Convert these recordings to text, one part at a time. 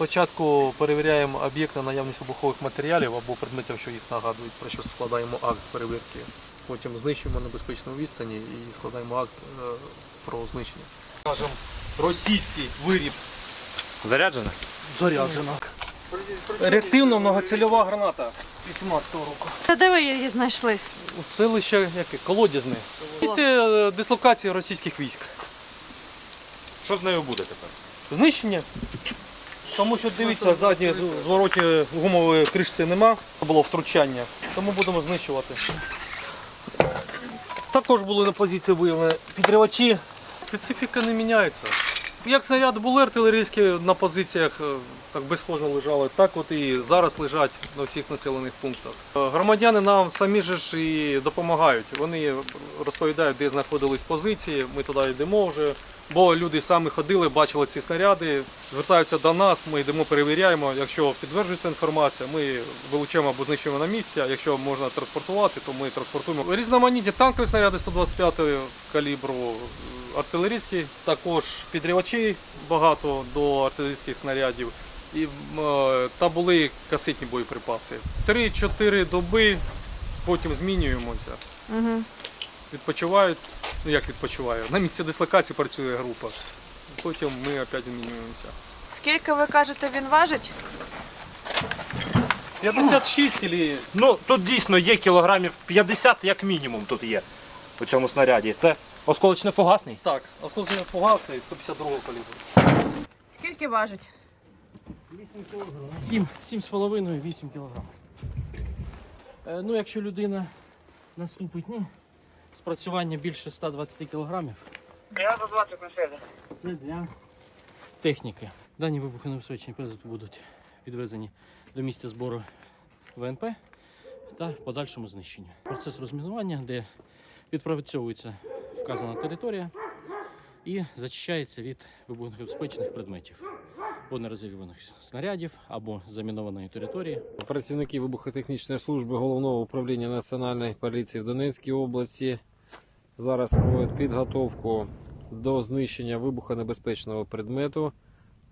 Спочатку перевіряємо об'єкт на наявність вибухових матеріалів або предметів, що їх нагадують, про що складаємо акт перевірки. Потім знищуємо на безпечному відстані і складаємо акт е, про знищення. Скажемо, російський виріб Заряджена? заряджено. Реактивна многоцільова граната 18-го року. Та де ви її знайшли? У селище яке? Колодязне. Місце дислокації російських військ. Що з нею буде тепер? Знищення. Тому що дивіться, задні звороті гумової кришці нема, було втручання, тому будемо знищувати. Також були на позиції виявлені підривачі. Специфіка не міняється. Як снаряд були артилерійські на позиціях, е, так безхозно лежали, так от і зараз лежать на всіх населених пунктах. Е, Громадяни нам самі ж і допомагають. Вони розповідають, де знаходились позиції, ми туди йдемо вже. Бо люди самі ходили, бачили ці снаряди, звертаються до нас, ми йдемо, перевіряємо. Якщо підтверджується інформація, ми вилучаємо або знищуємо на місці. А якщо можна транспортувати, то ми транспортуємо. Різноманітні танкові снаряди 125 калібру, артилерійські, також підривачі багато до артилерійських снарядів. І, е, та були касетні боєприпаси. 3-4 доби, потім змінюємося Угу. відпочивають. Ну як відпочиваю? На місці дислокації працює група. Потім ми опять змінюємося. Скільки ви кажете, він важить? 56 или Ну, тут дійсно є кілограмів 50 як мінімум тут є у цьому снаряді. Це осколочно-фугасний. так, осколочно фугасний 152 калібру. Скільки важить? 7, 7,5-8 кг. Е, ну, якщо людина наступить ну, спрацювання більше 120 кг, Я за 20 на связи. це для техніки. Дані вибухонебезпечні предмети будуть відвезені до місця збору ВНП та подальшому знищенню. Процес розмінування, де відпрацьовується вказана територія і зачищається від вибухонебезпечних предметів нерозірваних снарядів, або замінованої території. Працівники вибухотехнічної служби головного управління Національної поліції в Донецькій області зараз проводять підготовку до знищення вибухонебезпечного предмету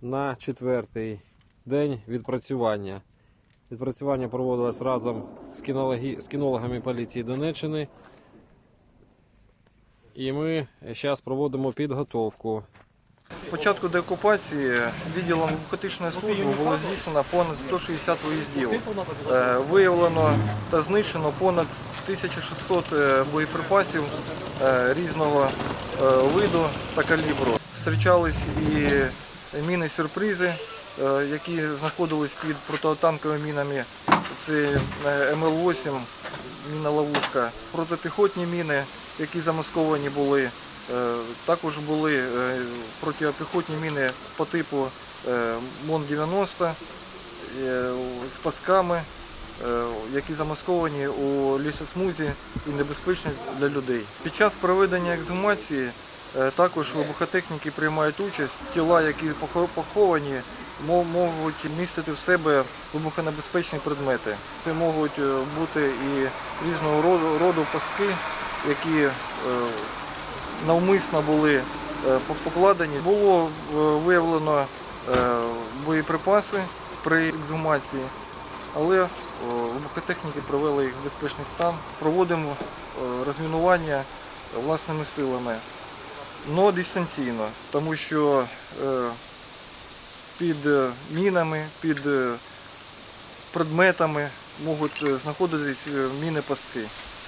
на четвертий день відпрацювання. Відпрацювання проводилось разом з, кінологі... з кінологами поліції Донеччини. І ми зараз проводимо підготовку З початку деокупації відділом вибухотичної служби було здійснено понад 160 виїздів. Е, Виявлено та знищено понад 1600 е, боєприпасів е, різного виду та калібру. Зустрічались і міни-сюрпризи, які знаходились під протитанковими мінами. Це е, МЛ-8, міна ловушка, протипіхотні міни, які замасковані були. Е, Також були е, протипіхотні міни по типу е, МОН-90 е, з пасками, які замасковані у лісосмузі і небезпечні для людей. Під час проведення ексгумації також вибухотехніки приймають участь. Тіла, які поховані, можуть містити в себе вибухонебезпечні предмети. Це можуть бути і різного роду, пастки, які навмисно були е, покладені. Було е, виявлено е, боєприпаси при ексгумації, але вибухотехніки привели їх в безпечний стан. Проводимо розмінування власними силами, але дистанційно, тому що під мінами, під предметами можуть знаходитись міни пастки.